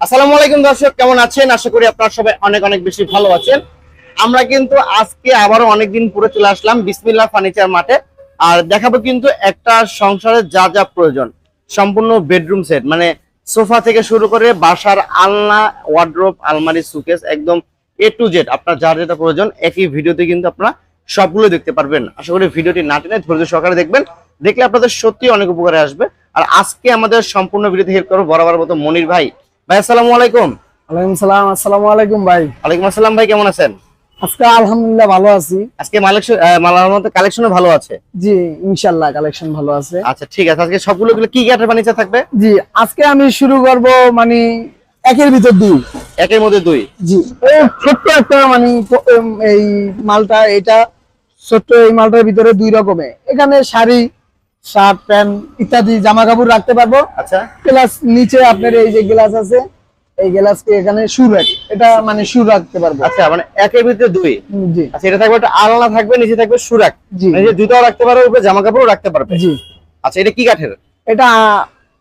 আসসালামু আলাইকুম দর্শক, কেমন আছেন? আশা করি আপনারা সবাই অনেক অনেক বেশি ভালো আছেন। আমরা কিন্তু আজকে আবারও অনেকদিন পরে চলে আসলাম বিসমিল্লা ফার্নিচার মাঠে। আর দেখাবো কিন্তু একটা সংসারে যা যা প্রয়োজন। সম্পূর্ণ বেডরুম সেট মানে সোফা থেকে শুরু করে বাসার আলনা ওয়ার্ড্রোব আলমারি সুকেস একদম এ টু জেড আপনার যার যেটা প্রয়োজন, একই ভিডিওতে কিন্তু আপনারা সবগুলো দেখতে পারবেন। আশা করি ভিডিওটি না টেনে ধৈর্য সহকারে দেখবেন। দেখলে আপনাদের সত্যি অনেক উপকারে আসবে। আর আজকে আমাদের সম্পূর্ণ ভিডিওতে হেল্প করব বরাবর মতো মনির ভাই। ভাই আসসালামু আলাইকুম। ওয়ালাইকুম সালাম আসসালামু আলাইকুম ভাই। ওয়ালাইকুম আসসালাম ভাই কেমন আছেন? আজকে আলহামদুলিল্লাহ ভালো আছি। আজকে মালার মতো কালেকশনও ভালো আছে? জি ইনশাল্লাহ কালেকশন ভালো আছে। আচ্ছা ঠিক আছে। আজকে সবগুলো গুলো কি কাঠের ফার্নিচার থাকবে? জি আজকে আমি শুরু করব মানে একের ভিতর দুই। একের মধ্যে দুই। জি এই ছোট্ট একটা মানে এই মালটা এটা ছোট্ট এই মালটার ভিতরে দুই রকমের। এখানে শাড়ি শার্ট প্যান্ট ইত্যাদি জামা কাপড় রাখতে পারব। আচ্ছা। প্লাস নিচে আপনার এই যে গ্লাস আছে এই গ্লাসকে এখানে শু রাখ এটা মানে শু রাখতে পারব। আচ্ছা মানে একের ভিতরে দুই। জি। আচ্ছা এটা থাকবে একটা আলনা থাকবে নিচে থাকবে সুরাক জি মানে যে জুতাও রাখতে পারবে উপরে জামা কাপড়ও রাখতে পারবে। জি। আচ্ছা এটা কি কাঠের? এটা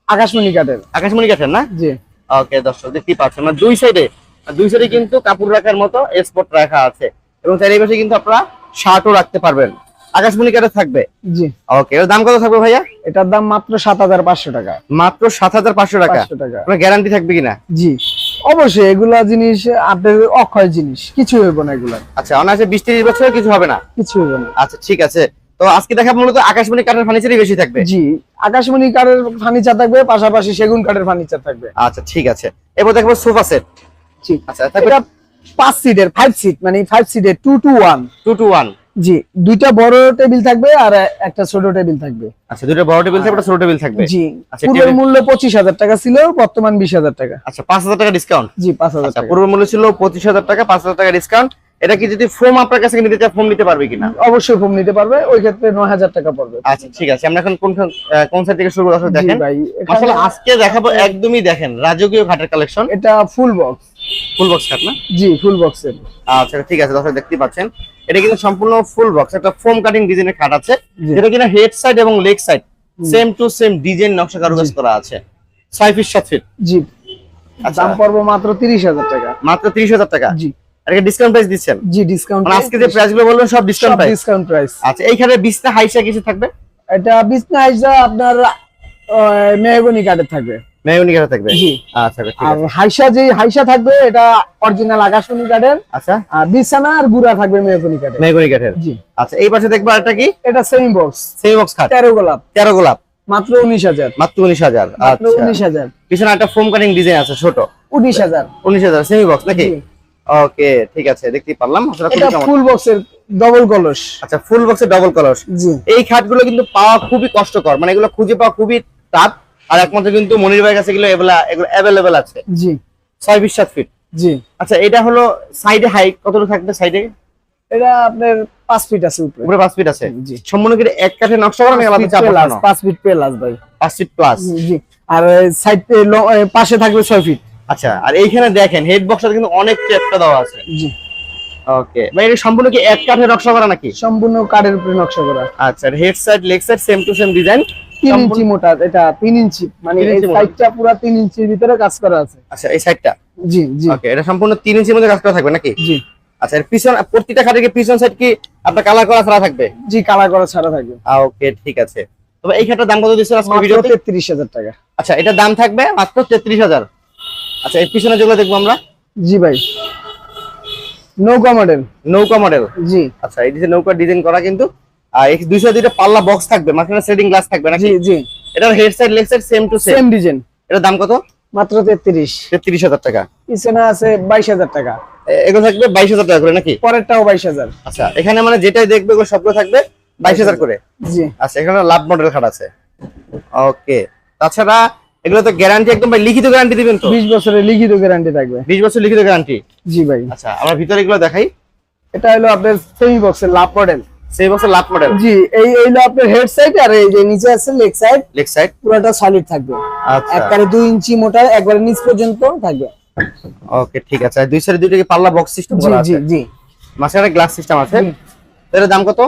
আকাশমণি কাঠের। আকাশমণি কাঠের না? জি। ওকে দর্শক দেখতে পাচ্ছেন মানে দুই সাইডে দুই সাইডে কিন্তু কাপড় রাখার মতো স্পট রাখা আছে। এবং চারি পাশে কিন্তু আপনারা শার্টও রাখতে পারবেন। আকাশমণি কাঠের থাকবে? জি। ওকে এর দাম কত থাকবে ভাইয়া? এটার দাম মাত্র সাত হাজার পাঁচশো টাকা। মাত্র সাত হাজার পাঁচশো টাকা? পাঁচশো টাকা। আপনার গ্যারান্টি থাকবে কিনা? জি। অবশ্যই এগুলা জিনিস আপনার অক্ষয় জিনিস কিছু হইব না এগুলা আচ্ছা অনায়াসে বিশ তিরিশ বছর কিছু হবে না? কিছু হইব না। আচ্ছা ঠিক আছে। তো আজকে দেখা মূলত আকাশমণি কাঠের ফার্নিচারই বেশি থাকবে? জি আকাশমণি কাঠের ফার্নিচার থাকবে পাশাপাশি সেগুন কাঠের ফার্নিচার থাকবে। আচ্ছা ঠিক আছে। এবার দেখব সোফা সেট জি। আচ্ছা এটা পাঁচ সিটের ফাইভ সিট মানে ফাইভ সিটের two two one two two one জি দুইটা বড় টেবিল থাকবে আর একটা ছোট টেবিল থাকবে। আচ্ছা দুটো বড় টেবিল থাকবে একটা ছোট টেবিল থাকবে? জি আচ্ছা, পূর্বের মূল্য পঁচিশ হাজার টাকা ছিল বর্তমান বিশ হাজার টাকা। আচ্ছা পাঁচ হাজার টাকা ডিসকাউন্ট জি পাঁচ হাজার আচ্ছা টাকা। পূর্ব মূল্য ছিল পঁচিশ হাজার টাকা পাঁচ হাজার টাকা ডিসকাউন্ট এটা কি যদি ফোম আপনার কাছে নিতে চায় ফোম নিতে পারবে কিনা? অবশ্যই ফোন নিতে পারবে ওই ক্ষেত্রে নয় হাজার টাকা পড়বে। আচ্ছা ঠিক আছে আমরা এখন কোন কোন সাইড থেকে শুরু করব? দেখেন। ভাই আসলে আজকে দেখাবো একদমই দেখেন রাজকীয় ঘাটের কালেকশন এটা ফুল বক্স ফুল বক্স খাট না? জি ফুল বক্সের আচ্ছা ঠিক আছে দর্শক দেখতে পাচ্ছেন। এটা কিন্তু সম্পূর্ণ ফুল বক্স একটা ফোম কাটিং ডিজাইনের খাট আছে। যেটা কিনা হেড সাইড এবং leg side same to same design নকশা কারুকাজ করা আছে। ছয় ফিট সাত ফিট জি। আচ্ছা। দাম পড়ব মাত্র তিরিশ হাজার টাকা। মাত্র তিরিশ হাজার টাকা? জি। আর ডিসকাউন্ট প্রাইস দিচ্ছেন? জি ডিসকাউন্ট মানে আজকে যে প্রাইসগুলো বলবেন সব ডিসকাউন্ট প্রাইস ডিসকাউন্ট প্রাইস আচ্ছা এইখানে বিশটা হাইসা কিছু থাকবে? এটা বিজনেস আইসা আপনার মেহগনি কাঠের থাকবে। মেয়নি কাঠে থাকবে? জি। আচ্ছা আর হাইসা যে হাইসা থাকবে এটা অরিজিনাল আকাশমণি কাঠের আচ্ছা। আর বিছানা আর গুড়া থাকবে মেহগনি কাঠের মেয়নি কাঠের জি। আচ্ছা এই পাশে দেখব আরেকটা কি? এটা সেম বক্স সেমি বক্স খাট। তেরো গোলাপ। তেরো গোলাপ। মাত্র উনিশ হাজার। মাত্র আচ্ছা। পিছনে একটা ফোম কাটিং ডিজাইন আছে ছোট। উনিশ হাজার। উনিশ হাজার সেমি বক্স নাকি? ওকে ঠিক আছে দেখতেই পারলাম। এটা ফুল বক্সের ডবল কলস। আচ্ছা ফুল বক্সে ডবল কলস। জি। এই খাটগুলো কিন্তু পাওয়া খুবই কষ্টকর। মানে এগুলো খুঁজে পাওয়া খুবই টাফ আর একমাত্র কিন্তু মনির ভাইয়ের কাছে এগুলো অ্যাভেলেবেল আছে। জি। ছয় ফিট সাত ফিট জি। আচ্ছা এটা হলো সাইডে হাইট কতটুকু থাকবে সাইডে এটা আপনার পাঁচ ফিট আছে উপরে। উপরে পাঁচ ফিট আছে। জি। সম্পূর্ণ কি এক কাঠে নকশা করা নাকি আলাদা চাপ? পাঁচ ফিট প্লাস ভাই। পাঁচ ফিট প্লাস জি। আর সাইড পাশে থাকবে ছয় ফিট আচ্ছা আর এইখানে দেখেন হেড বক্সটা কিন্তু অনেক চেপটা দেওয়া আছে। জি। ওকে ভাই এটা সম্পূর্ণ কি এক কাঠে নকশা করা নাকি? সম্পূর্ণ কাঠের উপরে নকশা করা। আচ্ছা head side leg side same to same design তিন সম্পূর্ণ- ইঞ্চি মোটা এটা তিন ইঞ্চি মানে এই সাইডটা পুরো তিন ইঞ্চির ভিতরে কাজ করা আছে। আচ্ছা এই সাইডটা জি জি। ওকে এটা সম্পূর্ণ তিন ইঞ্চির মধ্যে কাজ করা থাকবে নাকি? জি। আচ্ছা এর পিছন প্রতিটা কি পিছন সাইড কি আপনার করা ছাড়া থাকবে? জি করা ছাড়া থাকবে। ওকে ঠিক আছে। তবে এই খাটটার দাম কত দিচ্ছেন আজকে ভিডিওতে? তেত্রিশ হাজার টাকা। আচ্ছা এটার দাম থাকবে মাত্র তেত্রিশ হাজার। আচ্ছা এর পিছনে যেগুলো দেখব আমরা? জি ভাই। নৌকা মডেল নৌকা মডেল জি। আচ্ছা এই যে নৌকা ডিজাইন করা কিন্তু আর এই দুইশো দুইটা পাল্লা বক্স থাকবে মাঝখানে সেটিং গ্লাস থাকবে নাকি? জি জি। এটার head side leg side same to same design এটার দাম কত? মাত্র তেত্রিশ। তেত্রিশ হাজার টাকা। পিছনে আছে বাইশ হাজার টাকা। এ- এগুলো থাকবে বাইশ হাজার টাকা করে নাকি? পরেরটাও বাইশ হাজার। আচ্ছা এখানে মানে যেটাই দেখবে ওগুলো সবগুলো থাকবে বাইশ হাজার করে? জি। আচ্ছা এখানে লাভ মডেল খাট আছে। ওকে তাছাড়া এগুলো তো গ্যারান্টি একদম ভাই লিখিত গ্যারান্টি দিবেন তো? বিশ বছরের লিখিত গ্যারান্টি থাকবে। বিশ বছর লিখিত গ্যারান্টি জি ভাই। আচ্ছা আমরা ভিতরে এগুলো দেখাই। এটা হলো আপনার সেমি বক্সের লাভ মডেল সেই বছর লাভ মডেল জি এই হলো আপনার হেড সাইড আর এই যে নিচে আছে লেগ সাইড লেগ সাইড পুরোটা সলিড থাকবে। আচ্ছা। একবারে দুই ইঞ্চি মোটা একবারে নিচ পর্যন্ত থাকবে। ওকে ঠিক আছে। দুই সাইডে দুইটা কি পাল্লা বক্স সিস্টেম জি করা জি আছে? জি মাঝখানে গ্লাস সিস্টেম আছে? এর দাম কত?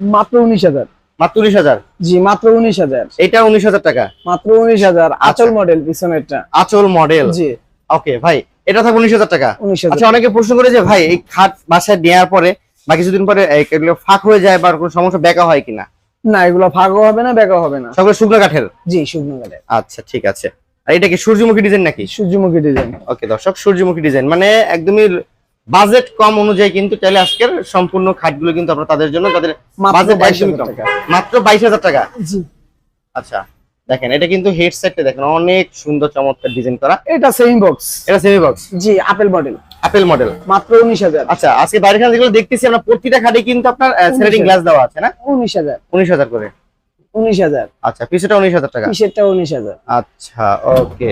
মাত্র উনিশ হাজার। মাত্র উনিশ হাজার? জি মাত্র উনিশ হাজার। এটা উনিশ হাজার টাকা? মাত্র উনিশ হাজার। আচল মডেল পিছনেরটা। আচল মডেল জি। ওকে ভাই এটা থাকবে উনিশ হাজার টাকা। উনিশ হাজার। আচ্ছা অনেকে প্রশ্ন করে যে ভাই এই খাট বাসায় নেওয়ার পরে বা কিছুদিন পরে এগুলো ফাঁক হয়ে যায় বা কোনো সমস্যা বেঁকা হয় কিনা? না এগুলো ফাঁকও হবে না বেঁকা হবে না। সবগুলো শুকনো কাঠের? জি শুকনো কাঠের। আচ্ছা ঠিক আছে। আর এটা কি সূর্যমুখী ডিজাইন নাকি? সূর্যমুখী ডিজাইন। ওকে দর্শক সূর্যমুখী ডিজাইন। মানে একদমই বাজেট কম অনুযায়ী কিন্তু চাইলে আজকের সম্পূর্ণ খাটগুলো কিন্তু আমরা তাদের জন্য তাদের মাত্র বাজেট একদমই কম। টাকা। মাত্র বাইশ হাজার টাকা? জি। আচ্ছা দেখেন এটা কিন্তু হেডসেটটা দেখেন অনেক সুন্দর চমৎকার ডিজাইন করা। এটা সেমি বক্স এটা সেমি বক্স জি আপেল মডেল অ্যাপেল মডেল মাত্র উনিশ হাজার। আচ্ছা আজকে বাইরে খান যেগুলো দেখতেছি আমরা প্রতিটা খাটে কিন্তু আপনার স্যালাডিং গ্লাস দেওয়া আছে না? উনিশ হাজার। উনিশ হাজার করে। উনিশ হাজার। আচ্ছা পিসেটা উনিশ হাজার টাকা। পিসেটা উনিশ হাজার। আচ্ছা ওকে।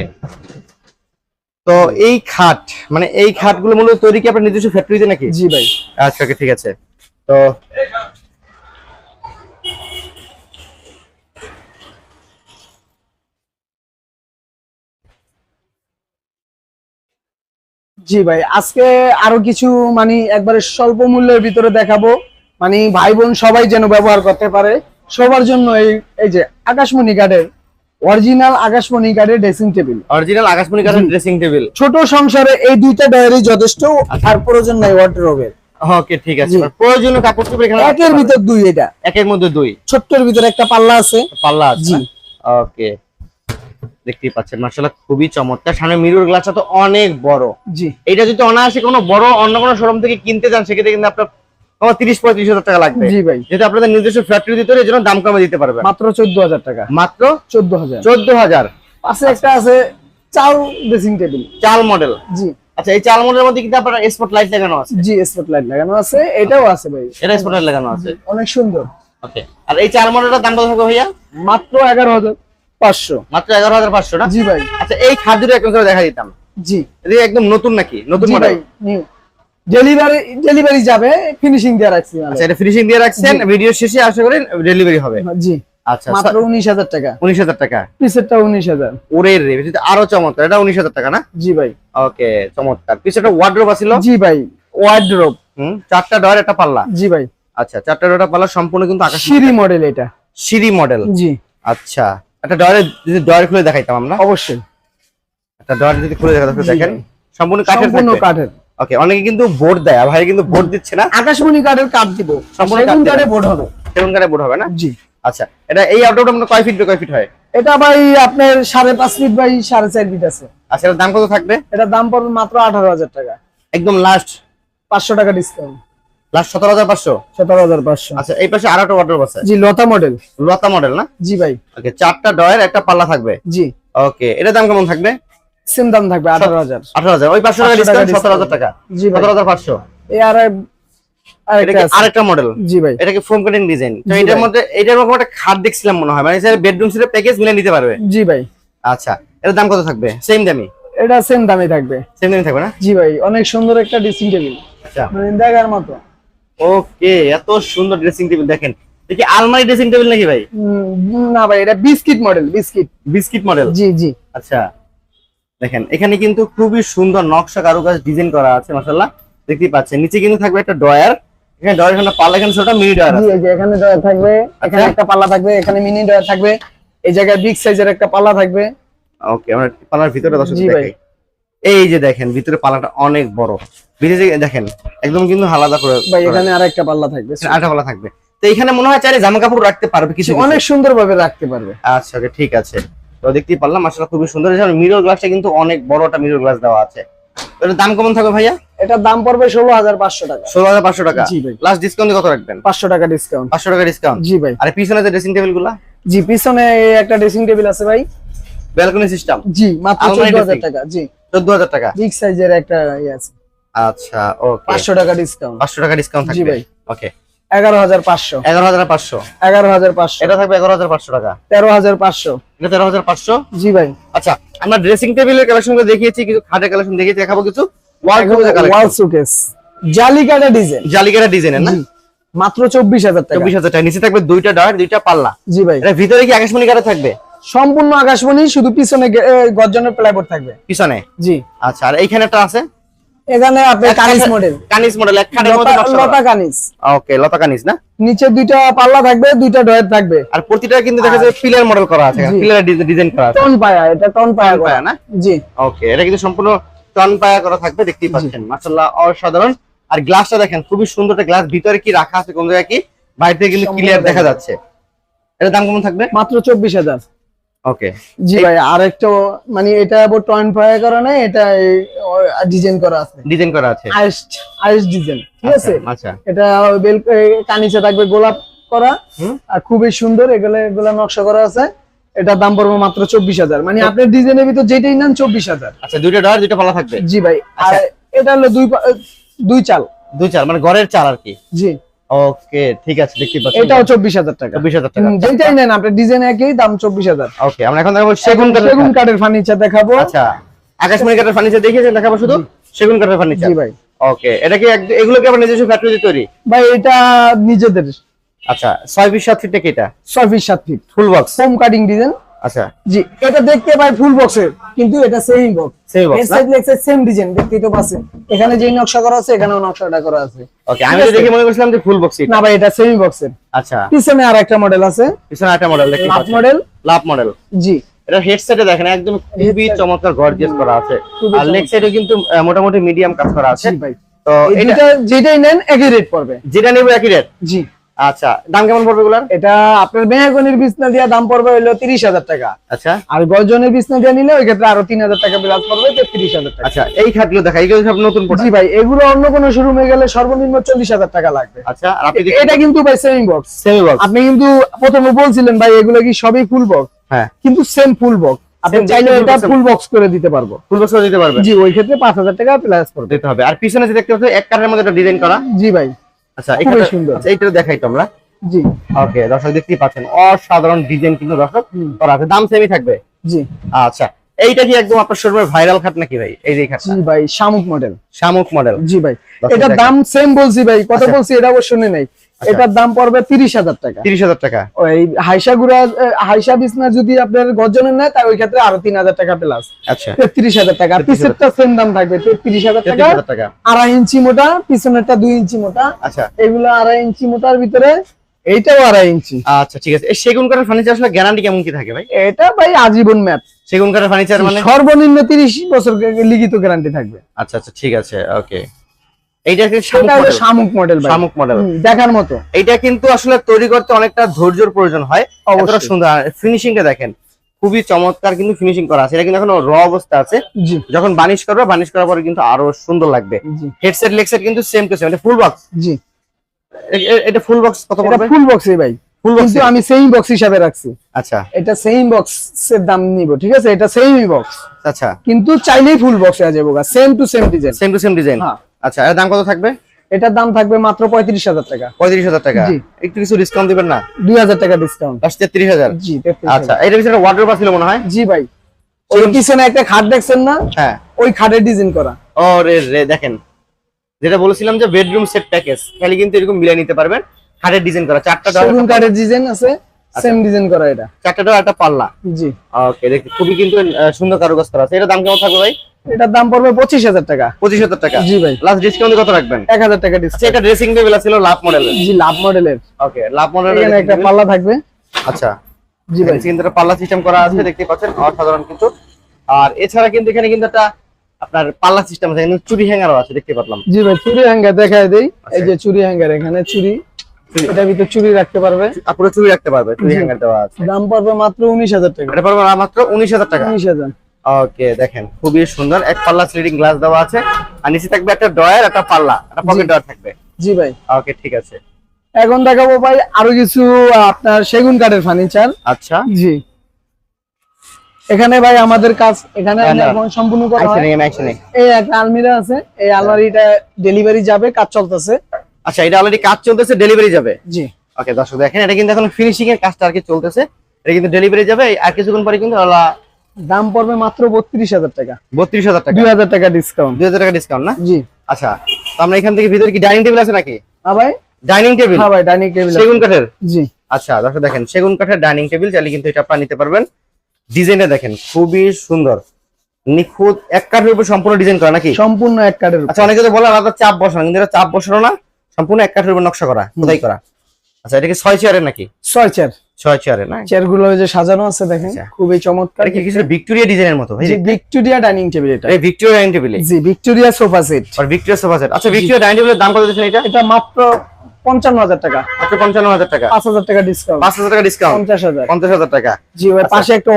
তো এই খাট মানে এই খাটগুলো মূলত তৈরি কি আপনার নিজস্ব ফ্যাক্টরিতে নাকি? জি ভাই। আচ্ছা ওকে ঠিক আছে। তো জি ভাই আজকে আরও কিছু মানে একবারে স্বল্প মূল্যের ভিতরে দেখাবো। মানে ভাই বোন সবাই যেন ব্যবহার করতে পারে। সবার জন্য এই এই যে আকাশমণি কাঠের অরিজিনাল আকাশমণি কাঠের ড্রেসিং টেবিল অরিজিনাল আকাশমণি কাঠের ড্রেসিং টেবিল ছোট সংসারে এই দুইটা ডায়েরি যথেষ্ট আর প্রয়োজন নাই ওয়ার্ডরোবের ওকে ঠিক আছে। প্রয়োজনীয় কাপড় চোপড় এখানে একের ভিতর দুই এটা। একের মধ্যে দুই। ছোট্টর ভিতরে একটা পাল্লা আছে। পাল্লা আছে। জি। ওকে দেখতেই পাচ্ছেন। মার্শাল্লাহ খুবই চমৎকার। সামনে মিরর গ্লাসটা তো অনেক বড়। জি। এটা যদি অনায়াসে কোনো বড় অন্য কোনো শোরুম থেকে কিনতে যান সেক্ষেত্রে কিন্তু আপনার তিরিশ পঁয়ত্রিশ হাজার টাকা লাগবে। জি ভাই। যেহেতু আপনাদের নিজস্ব ফ্যাক্টরি দিতে জন্য দাম কমে দিতে পারবেন মাত্র চোদ্দ হাজার টাকা। মাত্র চোদ্দ হাজার। চোদ্দ হাজার। পাশে একটা আছে চাল ড্রেসিং টেবিল চাল মডেল জি। আচ্ছা এই চাল মডেলের মধ্যে কিন্তু আপনার স্পট লাইট লাগানো আছে। জি স্পটলাইট লাগানো আছে। এটাও আছে ভাই। এটা স্পট লাইট লাগানো আছে। অনেক সুন্দর। ওকে আর এই চাল মডেলটার দাম কত থাকবে ভাইয়া? মাত্র এগারো হাজার। পাঁচশো। মাত্র এগারো হাজার পাঁচশো না? জি ভাই। আচ্ছা এই একদম দেখা দিতাম। জি। এটা একদম নতুন নাকি? নতুন মডেল নিউ ডেলিভারি ডেলিভারি যাবে ফিনিশিং দিয়ে রাখছি আচ্ছা এটা ফিনিশিং দিয়ে রাখছেন ভিডিও শেষে আশা করি ডেলিভারি হবে। জি। আচ্ছা মাত্র টাকা। টাকা। পিসেরটা হাজার। ওরে রে এটা আরও চমৎকার। এটা উনিশ হাজার টাকা না? জি ভাই। ওকে চমৎকার। ওয়ার্ড্রোব আছিল জি ভাই। ওয়ার্ড্রোপ হুম চারটা ডয়ার একটা পাল্লা? জি ভাই। আচ্ছা চারটা ডয়ার পাল্লা সম্পূর্ণ কিন্তু আকাশ সিঁড়ি মডেল এটা। সিঁড়ি মডেল জি। আচ্ছা। একটা ডয়ারে যদি ডয়ার খুলে দেখাইতাম আমরা। অবশ্যই। একটা ডয়ার যদি খুলে দেখা জি দেখেন সম্পূর্ণ কাঠের সম্পূর্ণ কাঠের। ওকে অনেকে কিন্তু বোর্ড দেয় ভাই কিন্তু বোর্ড দিচ্ছে না। আকাশমণি কাঠের কাঠ দিব। সম্পূর্ণ সেগুন কাঠ কাঠে দেবে। বোর্ড হবে। সেগুন কাঠে বোর্ড হবে না? জি। আচ্ছা এটা এই আউটডোরটা মানে কয় ফিট কয় ফিট হয়? এটা ভাই আপনার সাড়ে পাঁচ ফিট বাই সাড়ে চার ফিট আছে। আচ্ছা এটার দাম কত থাকবে? এটার দাম পড়বে মাত্র আঠারো হাজার টাকা। একদম লাস্ট পাঁচশো টাকা ডিসকাউন্ট লাস্ট সতেরো হাজার পাঁচশো? সতেরো হাজার পাঁচশো। আচ্ছা এই পাশে আর একটা ওয়ার্ড্রোব আছে। জি লতা মডেল লতা মডেল না? জি ভাই। ওকে চারটা ডয়ের একটা পাল্লা থাকবে? জি। ওকে এটার দাম কেমন থাকবে? সেম দাম থাকবে আঠারো হাজার। আঠারো হাজার। ওই পাঁচশো টাকা ডিসকাউন্ট সতেরো হাজার টাকা। জি সতেরো হাজার পাঁচশো। এই আর এটা আরেকটা। আরেকটা মডেল জি ভাই। এটা কি ফোম কাটিং ডিজাইন তো এটার মধ্যে এটার মধ্যে একটা খাট দেখছিলাম মনে হয়। মানে বেডরুম সেটের প্যাকেজ মিলে নিতে পারবে। জি ভাই। আচ্ছা এটার দাম কত থাকবে? সেম দামি এটা সেম দামে থাকবে। সেম দামি থাকবে না? জি ভাই। অনেক সুন্দর একটা ড্রেসিং টেবিল আচ্ছা। মানে দেখার মতো। ওকে এত সুন্দর ড্রেসিং টেবিল দেখেন। দেখি আলমারি ড্রেসিং টেবিল নাকি ভাই? না ভাই এটা biscuit model biscuit. Biscuit model জি জি। আচ্ছা দেখেন এখানে কিন্তু খুবই সুন্দর নকশা কারুকাজ ডিজাইন করা আছে মাশাআল্লাহ। দেখতেই পাচ্ছেন নিচে কিন্তু থাকবে একটা ডয়ার এখানে ডয়ার এখানে পাল্লা এখানে ছোট মিনি ডয়ার আছে। যে এখানে ডয়ার থাকবে এখানে আচ্ছা। একটা পাল্লা থাকবে এখানে মিনি ডয়ার থাকবে। এই জায়গায় বিগ সাইজের একটা পাল্লা থাকবে। ওকে আমরা পাল্লার ভিতরে দর্শক দেখাই। এই যে দেখেন ভিতরে পাল্লাটা অনেক বড়। ভিতরে দেখেন একদম কিন্তু আলাদা করে ভাই এখানে আর একটা পাল্লা থাকবে আরেকটা পাল্লা থাকবে। তো এখানে মনে হয় চাইলে জামা কাপড় রাখতে পারবে কিছু অনেক সুন্দর ভাবে রাখতে পারবে। আচ্ছা ওকে ঠিক আছে। তো দেখতেই পারলাম মাশাআল্লাহ খুবই সুন্দর। মিরর গ্লাসটা কিন্তু অনেক বড় একটা মিরর গ্লাস দেওয়া আছে। এটার দাম কেমন থাকবে ভাইয়া? এটার দাম পড়বে ষোলো হাজার পাঁচশো টাকা। ষোলো হাজার পাঁচশো টাকা। জি ভাই। লাস্ট ডিসকাউন্ট কত রাখবেন? পাঁচশো টাকা ডিসকাউন্ট পাঁচশো টাকা ডিসকাউন্ট জি ভাই। আর পিছনে যে ড্রেসিং টেবিলগুলা? জি পিছনে একটা ড্রেসিং টেবিল আছে ভাই। ব্যালকনি সিস্টেম জি মাত্র চোদ্দ হাজার? টাকা জি। চোদ্দ হাজার টাকা? বিগ সাইজের একটা ইয়ে আছে। আচ্ছা ওকে পাঁচশো টাকা ডিসকাউন্ট পাঁচশো টাকা ডিসকাউন্ট জি ভাই। ওকে এগারো হাজার পাঁচশো। এগারো হাজার পাঁচশো। এগারো হাজার পাঁচশো। এটা থাকবে এগারো হাজার পাঁচশো টাকা? তেরো হাজার পাঁচশো। এটা তেরো হাজার পাঁচশো? জি ভাই। আচ্ছা আমরা ড্রেসিং টেবিলের কালেকশন দেখিয়েছি কিছু খাটের কালেকশন দেখিয়েছি দেখাবো কিছু ওয়াল ওয়াল সুকেস জালিকাটা ডিজাইন জালিকাটা ডিজাইনের না? মাত্র চব্বিশ হাজার টাকা। চব্বিশ হাজার টাকা। নিচে থাকবে দুইটা ডায়ার দুইটা পাল্লা। জি ভাই। এটা ভিতরে কি আকাশমণি কাঠের থাকবে? সম্পূর্ণ আকাশমণি শুধু পিছনে গর্জনের প্লাইবোর্ড থাকবে। পিছনে? জি। আচ্ছা আর এইখানে একটা আছে? এখানে আপনার এক কানিস মডেল কানিস মডেল লতা কানিস। ওকে লতা কানিস না? নিচে দুইটা পাল্লা থাকবে দুইটা ডয়ের থাকবে। আর প্রতিটা কিন্তু দেখা যায় পিলার মডেল করা আছে ডিজাইন করা আছে। টন পায়া এটা টন পায়া করা। না? জি। ওকে এটা কিন্তু সম্পূর্ণ টন পায়া করা থাকবে দেখতেই পাচ্ছেন। মাশাআল্লাহ অসাধারণ। আর গ্লাসটা দেখেন খুবই সুন্দর একটা গ্লাস ভিতরে কি রাখা আছে কোন জায়গায় কি? বাইরে থেকে কিন্তু ক্লিয়ার দেখা যাচ্ছে। এটার দাম কেমন থাকবে? মাত্র চব্বিশ হাজার। ওকে জি ভাই আরেকটা মানে এটা আবার টয়েন ফায়ার করা নাই এটা ডিজাইন করা আছে। ডিজাইন করা আছে। আইস আইস ডিজাইন ঠিক আছে? আচ্ছা, আচ্ছা এটা বেল কানিচে থাকবে গোলাপ করা। আর খুবই সুন্দর এগুলো এগুলো নকশা করা আছে। এটা দাম পড়বে মাত্র চব্বিশ হাজার। মানে আপনার ডিজাইনের ভিতর যেটাই নেন চব্বিশ হাজার। আচ্ছা দুইটা ডয়ার দুইটা পাল্লা থাকবে? জি ভাই আর আচ্ছা। এটা হলো দুই দুই চাল। দুই চার মানে ঘরের চাল আর কি? জি। ওকে ঠিক আছে দেখতে পাচ্ছি। এটাও চব্বিশ হাজার টাকা। চব্বিশ হাজার টাকা। হুম, যেটাই নেন আপনার ডিজাইন একই দাম চব্বিশ হাজার। ওকে আমরা এখন দেখাবো সেগুন কাঠের সেগুন কাঠের ফার্নিচার দেখাবো। আচ্ছা আকাশমণি কাঠের ফার্নিচার দেখিয়েছেন দেখাবো শুধু? সেগুন কাঠের ফার্নিচার। জি ভাই। ওকে এটা কি এগুলো কি আবার নিজস্ব ফ্যাক্টরি তৈরি? ভাই এটা নিজেদের। আচ্ছা ছয় বিশ সাত ফিট এটা ছয় ফিট সাত feet. Full box foam cutting design আচ্ছা। জি। এটা দেখতে পাই ফুল বক্সের কিন্তু এটা same box same box side লেগসের same design দেখতেই তো পাচ্ছেন। এখানে যেই নকশা করা আছে এখানেও নকশাটা করা আছে। ওকে আমি দেখে মনে করছিলাম যে ফুল বক্স না ভাই এটা সেমি বক্সের আচ্ছা। পিছনে আর একটা মডেল আছে। পিছনে একটা মডেল দেখতে লাভ মডেল লাভ মডেল জি। এটা হেডসেটে দেখেন একদম খুবই চমৎকার গর্জিয়াস করা আছে। আর লেগ সাইডে কিন্তু মোটামুটি মিডিয়াম কাজ করা আছে। ভাই। তো এটা যেটাই নেন একই রেট পড়বে। যেটা নেব একই রেট জি। আচ্ছা দাম কেমন পড়বে এটা আপনার মেহাগনির বিছনা দিয়া দাম পড়বে তিরিশ হাজার টাকা। আচ্ছা। আর বিছনা দিয়ে নিলে ওই ক্ষেত্রে আরও তিন হাজার টাকা বিলাস পড়বে তেত্রিশ হাজার টাকা। আচ্ছা এই খাটগুলো দেখা এগুলো সব নতুন জি ভাই এগুলো অন্য কোনো শোরুমে গেলে সর্বনিম্ন চল্লিশ হাজার টাকা লাগবে। আচ্ছা এটা কিন্তু ভাই সেমি বক্স সেমি বক্স আপনি কিন্তু প্রথমে বলছিলেন ভাই এগুলো কি সবই ফুল বক্স হ্যাঁ। কিন্তু সেম ফুল বক্স আপনি চাইলে এটা ফুল বক্স করে দিতে পারব। ফুল বক্স দিতে জি ওই ক্ষেত্রে পাঁচ হাজার টাকা প্লাস দিতে হবে। আর পিছনে যে দেখতে পাচ্ছ এক কাঠের মধ্যে একটা ডিজাইন করা। জি ভাই। আচ্ছা এখানে সুন্দর। আচ্ছা এইটা দেখাই তো আমরা। জি। ওকে দর্শক দেখতেই পাচ্ছেন অসাধারণ ডিজাইন কিন্তু দর্শক। করা আছে। দাম সেমই থাকবে? জি। আচ্ছা এইটা কি একদম আপনার শোরুমের ভাইরাল খাট নাকি ভাই? এই যে খাট জি ভাই শামুক মডেল শামুক মডেল জি ভাই এটা দাম সেম বলছি ভাই কত আচ্ছা। বলছি এটা অবশ্য শুনে নাই। এটার দাম পড়বে তিরিশ হাজার টাকা। তিরিশ হাজার টাকা। ওই হাইসা গুড়া হাইসা বিছনা যদি আপনার গর্জনের নেয় তাই ওই ক্ষেত্রে আরও তিন হাজার টাকা প্লাস আচ্ছা। তেত্রিশ হাজার টাকা। 33,000 পিছেরটা সেম দাম থাকবে তেত্রিশ হাজার টাকা। আড়াই ইঞ্চি মোটা পিছনেরটা দুই ইঞ্চি মোটা। আচ্ছা। এগুলো আড়াই ইঞ্চি মোটার ভিতরে এইটাও আড়াই ইঞ্চি। আচ্ছা ঠিক আছে। সেগুন কাঠের ফার্নিচার আসলে গ্যারান্টি কেমন কি থাকে ভাই? এটা ভাই আজীবন ম্যাপ। সেগুন কাঠের ফার্নিচার মানে? সর্বনিম্ন তিরিশ বছর লিখিত গ্যারান্টি থাকবে। আচ্ছা আচ্ছা ঠিক আছে ওকে এইটা কি শামুক মডেল শামুক মডেল দেখার মতো। এইটা কিন্তু আসলে তৈরি করতে অনেকটা ধৈর্যের প্রয়োজন হয়। এতটা অবশ্যই। সুন্দর। ফিনিশিংটা দেখেন খুবই চমৎকার কিন্তু ফিনিশিং করা আছে। এটা কিন্তু এখনও র অবস্থা আছে। যখন বানিশ করবে বানিশ করার পরে কিন্তু আরও সুন্দর লাগবে। হেডসেট লেগসেট কিন্তু সেম টু সেম এটা ফুল বক্স জি। এটা ফুল বক্স কত এটা পড়বে? ফুল বক্সই ভাই। ফুল বক্স আমি সেম বক্স হিসাবে রাখছি। আচ্ছা। এটা সেম বক্স এর দাম নিব ঠিক আছে? এটা সেম বক্স আচ্ছা। কিন্তু চাইলেই ফুল বক্স হয়ে যাব same to same design same to same design হ্যাঁ। আচ্ছা এর দাম কত থাকবে? এটার দাম থাকবে মাত্র পঁয়ত্রিশ হাজার টাকা। পঁয়ত্রিশ হাজার টাকা। একটু কিছু ডিসকাউন্ট দিবেন না? দুই হাজার টাকা ডিসকাউন্ট তেত্রিশ হাজার? জি 33,000 আচ্ছা এটার পিছনে ওয়াটার ছিল মনে হয়? জি ভাই। ওই পিছনে একটা খাট দেখছেন না? হ্যাঁ। ওই খাটের ডিজাইন করা। ও রে রে দেখেন। যেটা বলেছিলাম যে বেডরুম সেট প্যাকেজ খালি কিন্তু এরকম মিলিয়ে নিতে পারবেন। খাটের ডিজাইন করা চারটা দেওয়াল কাঠের ডিজাইন আছে সেম ডিজাইন করা এটা। চারটা একটা পাল্লা। জি। ওকে দেখতে খুবই কিন্তু সুন্দর কারুকাজ করা আছে। এটার দাম কেমন থাকবে ভাই? এটার দাম পড়বে পঁচিশ হাজার টাকা। পঁচিশ হাজার টাকা। জি ভাই। লাস্ট ডিসকাউন্ট কত রাখবেন? এক হাজার টাকা আচ্ছা ডিসকাউন্ট এটা ড্রেসিং টেবিল ছিল লাভ মডেলের জি লাভ মডেলের ওকে লাভ মডেলের এখানে একটা পাল্লা থাকবে। আচ্ছা। জি ভাই। কিন্তু পাল্লা সিস্টেম করা আছে দেখতে পাচ্ছেন অসাধারণ কিন্তু। আর এছাড়া কিন্তু এখানে কিন্তু একটা আপনার পাল্লা সিস্টেম আছে এখানে চুরি হ্যাঙ্গারও আছে দেখতে পারলাম। জি ভাই চুরি হ্যাঙ্গার দেখায় দেই। আচ্ছা। এই যে চুরি হ্যাঙ্গার এখানে চুরি। এটার ভিতরে চুরি রাখতে পারবে। আর চুরি রাখতে পারবে চুরি হ্যাঙ্গার দেওয়া আছে। দাম পড়বে মাত্র উনিশ হাজার টাকা। এটা পারবে মাত্র উনিশ হাজার টাকা। উনিশ হাজার। ওকে দেখেন খুবই সুন্দর। এক পাল্লা স্লিডিং গ্লাস দেওয়া আছে। আর নিচে থাকবে একটা ডয়ার একটা পাল্লা একটা পকেট ডয়ার থাকবে। জি ভাই। ওকে ঠিক আছে। এখন দেখাবো ভাই আরও কিছু আপনার সেগুন কাঠের ফার্নিচার। আচ্ছা। জি। এখানে ভাই আমাদের কাজ এখানে হ্যাঁ। এখন সম্পূর্ণ করা হয়। এই একটা আলমিরা আছে এই আলমারিটা ডেলিভারি যাবে কাজ চলতেছে। আচ্ছা এটা অলরেডি কাজ চলতেছে ডেলিভারি যাবে। জি। ওকে দর্শক দেখেন এটা কিন্তু এখন ফিনিশিং এর কাজটা আর কি চলতেছে। এটা কিন্তু ডেলিভারি যাবে আর কিছুক্ষণ পরে কিন্তু দাম পড়বে মাত্র বত্রিশ হাজার টাকা। বত্রিশ হাজার টাকা। দুই হাজার টাকা ডিসকাউন্ট দুই হাজার টাকা ডিসকাউন্ট না? জি। আচ্ছা তো আমরা এখান থেকে ভিতরে কি ডাইনিং টেবিল আছে নাকি? হ্যাঁ ভাই। ডাইনিং টেবিল হ্যাঁ ভাই ডাইনিং টেবিল সেগুন কাঠের? জি। আচ্ছা দর্শক দেখেন সেগুন কাঠের ডাইনিং টেবিল চাইলে কিন্তু এটা আপনারা নিতে পারবেন। ডিজাইনটা দেখেন খুবই সুন্দর। নিখুঁত এক কাঠের উপর সম্পূর্ণ ডিজাইন করা নাকি? সম্পূর্ণ এক কাঠের। আচ্ছা অনেকে তো বলে আলাদা চাপ বসানো কিন্তু এটা চাপ বসানো না সম্পূর্ণ এক কাঠের উপর নকশা করা খোদাই করা। আচ্ছা এটা কি ছয় চেয়ারের নাকি? ছয় চেয়ার ছয় চেয়ারে না? চেয়ারগুলো যে সাজানো আছে দেখেন আচ্ছা। খুবই চমৎকার। এটা কি কিছু ভিক্টোরিয়া ডিজাইনের মতো? ভাই ভিক্টোরিয়া ডাইনিং টেবিল এটা। এই ভিক্টোরিয়া ডাইনিং টেবিলে জি ভিক্টোরিয়া সোফা সেট আর ভিক্টোরিয়া সোফা সেট আচ্ছা ভিক্টোরিয়া ডাইনিং টেবিলের দাম কত দিচ্ছেন এটা? এটা মাত্র পঞ্চান্ন হাজার টাকা। মাত্র পঞ্চান্ন হাজার টাকা। পাঁচ হাজার টাকা ডিসকাউন্ট পাঁচ হাজার টাকা ডিসকাউন্ট পঞ্চাশ হাজার। পঞ্চাশ হাজার টাকা। জি ওই পাশে একটা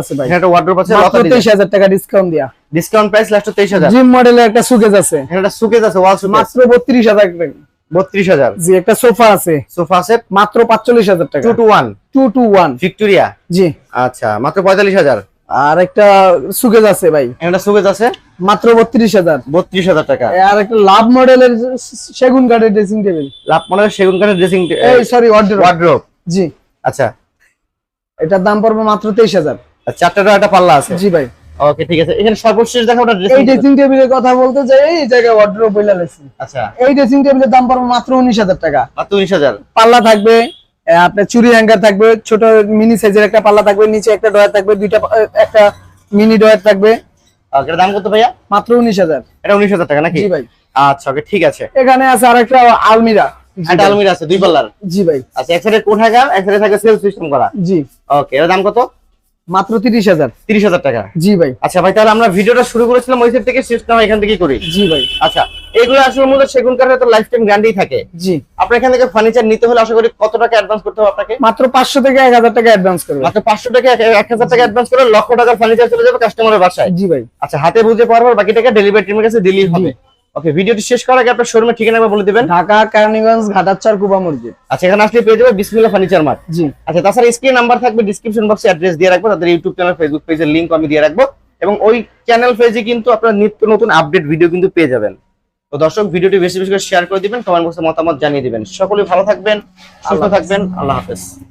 আছে ভাই। একটা ওয়ার্ড্রোপ আছে তেইশ হাজার টাকা ডিসকাউন্ট দিয়া। ডিসকাউন্ট প্রাইস লাস্ট তেইশ হাজার। জিম মডেলের একটা সুকেজ আছে। একটা সুকেস আছে ওয়াল মাত্র বত্রিশ হাজার টাকা। বত্রিশ হাজার। জি একটা সোফা আছে। সোফা সেট মাত্র পাঁচচল্লিশ হাজার টাকা। Two two one. Two two one. Victoria? জি। আচ্ছা মাত্র পঁয়তাল্লিশ হাজার। আর একটা সুকেজ আছে ভাই। একটা সুকেস আছে? মাত্র বত্রিশ হাজার। বত্রিশ হাজার টাকা। আর একটা লাভ মডেলের সেগুন কাঠের ড্রেসিং টেবিল লাভ মানে সেগুন কাঠের ড্রেসিং এই সরি ওয়ার্ড্রোব ওয়ার্ড্রোপ জি। আচ্ছা। এটার দাম পড়বে মাত্র তেইশ হাজার। আর চারটা একটা পাল্লা আছে। জি ভাই। ওকে ঠিক আছে। এখানে সর্বশেষ দেখো ওটা এই ড্রেসিং টেবিলের কথা বলতে যাই এই জায়গায় ওয়ার্ড্রোব বইলা লেছি। আচ্ছা। এই ড্রেসিং টেবিলের দাম পড়বে মাত্র উনিশ হাজার টাকা। মাত্র উনিশ হাজার। পাল্লা থাকবে আপনার চুরি হ্যাঙ্গার থাকবে ছোট মিনি সাইজের একটা পাল্লা থাকবে নিচে একটা ডয়ার থাকবে দুইটা একটা মিনি ডয়ার থাকবে। এটার দাম কত ভাইয়া? মাত্র উনিশ হাজার। এটা উনিশ হাজার টাকা নাকি? জি ভাই। আচ্ছা ওকে ঠিক আছে। এখানে আছে আরেকটা আলমিরা। একটা আলমিরা আছে দুই পাল্লার। জি ভাই। আচ্ছা এক সাইডে কোঠাগার এক সাইডে থাকে সেলফ সিস্টেম করা। জি। ওকে এর দাম কত? মাত্র তিরিশ হাজার। তিরিশ হাজার টাকা? জি ভাই। আচ্ছা ভাই তাহলে আমরা ভিডিওটা শুরু করেছিলাম ওই সাইড থেকে শেষ না এখান থেকেই করি। জি ভাই। আচ্ছা এগুলো আসলে মূলত সেগুন কাঠের তো লাইফ টাইম গ্যারান্টি থাকে। জি। আপনার এখান থেকে ফার্নিচার নিতে হলে আশা করি কত টাকা অ্যাডভান্স করতে হবে আপনাকে? মাত্র পাঁচশো থেকে এক হাজার টাকা অ্যাডভান্স করবে। মাত্র পাঁচশো টাকা এক- এক হাজার টাকা অ্যাডভান্স করে লক্ষ টাকার ফার্নিচার চলে যাবে কাস্টমারের বাসায়। জি ভাই। আচ্ছা হাতে বুঝে পারবার বাকি টাকা ডেলিভারি টিমের কাছে দিলেই হবে। ওকে ভিডিওটি শেষ করার আগে আপনার শোরুমের ঠিকানা বলে দিবেন। ঢাকা কারণীগঞ্জ ঘাটাচ্চার কুবা মসজিদ। আচ্ছা এখানে আসলে পেয়ে যাবে বিসমিল্লাহ ফার্নিচার মার্ট। জি। আচ্ছা তাছাড়া স্ক্রিন নাম্বার থাকবে ডিসক্রিপশন বক্সে অ্যাড্রেস দিয়ে রাখব তাদের ইউটিউব চ্যানেল ফেসবুক পেজের লিংক আমি দিয়ে রাখব। এবং ওই চ্যানেল পেজে কিন্তু আপনার নিত্য নতুন আপডেট ভিডিও কিন্তু পেয়ে যাবেন। তো দর্শক ভিডিওটি বেশি বেশি করে শেয়ার করে দিবেন কমেন্ট বক্সে মতামত জানিয়ে দিবেন। সকলেই ভালো থাকবেন সুস্থ থাকবেন আল্লাহ হাফেজ।